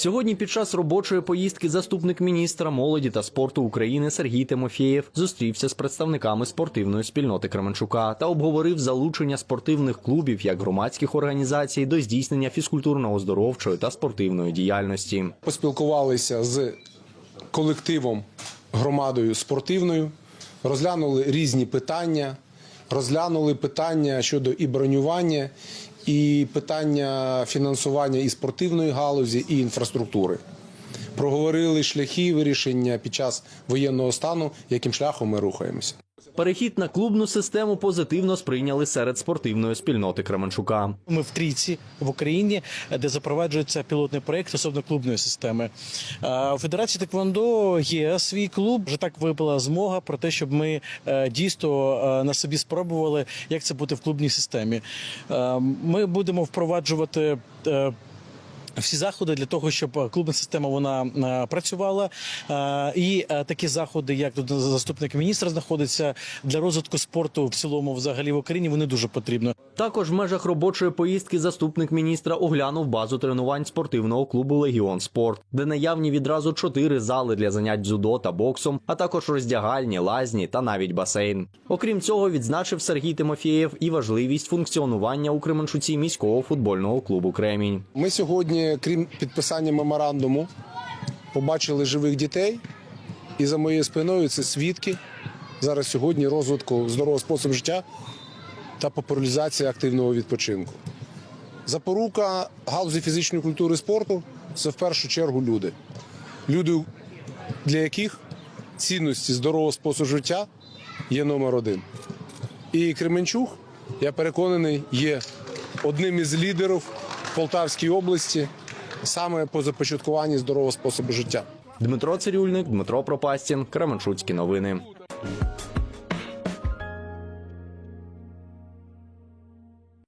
Сьогодні під час робочої поїздки заступник міністра молоді та спорту України Сергій Тимофєєв зустрівся з представниками спортивної спільноти Кременчука та обговорив залучення спортивних клубів як громадських організацій до здійснення фізкультурно-оздоровчої та спортивної діяльності. поспілкувалися з колективом, громадою спортивною, розглянули різні питання, розглянули питання щодо і бронювання, і питання фінансування і спортивної галузі, і інфраструктури. Проговорили шляхи вирішення під час воєнного стану, яким шляхом ми рухаємося. Перехід на клубну систему позитивно сприйняли серед спортивної спільноти Кременчука. Ми в трійці в Україні, де запроваджується пілотний проект стосовно клубної системи. У Федерації Теквондо є свій клуб. Вже так випала змога про те, щоб ми е, дійсно е, на собі спробували, як це бути в клубній системі. Е, Ми будемо впроваджувати. Всі заходи для того, щоб е, клубна система вона е, працювала, Е, і такі заходи, як тут заступник міністра знаходиться для розвитку спорту в цілому, взагалі в Україні, вони дуже потрібні. Також в межах робочої поїздки заступник міністра оглянув базу тренувань спортивного клубу Легіон Спорт, де наявні відразу чотири зали для занять дзюдо та боксом, а також роздягальні, лазні та навіть басейн. Окрім цього, відзначив Сергій Тимофєєв і важливість функціонування у Кременчуці міського футбольного клубу Кремінь. Ми сьогодні, крім підписання меморандуму, побачили живих дітей, і за моєю спиною це свідки зараз сьогодні розвитку здорового способу життя та популяризації активного відпочинку. Запорука галузі фізичної культури і спорту це в першу чергу люди. Люди, для яких цінності здорового способу життя є номер один. І Кременчук, я переконаний, є одним із лідерів Полтавській області саме по започаткуванні здорового способу життя. Дмитро Цирюльник, Дмитро Пропастін, Кременчуцькі новини.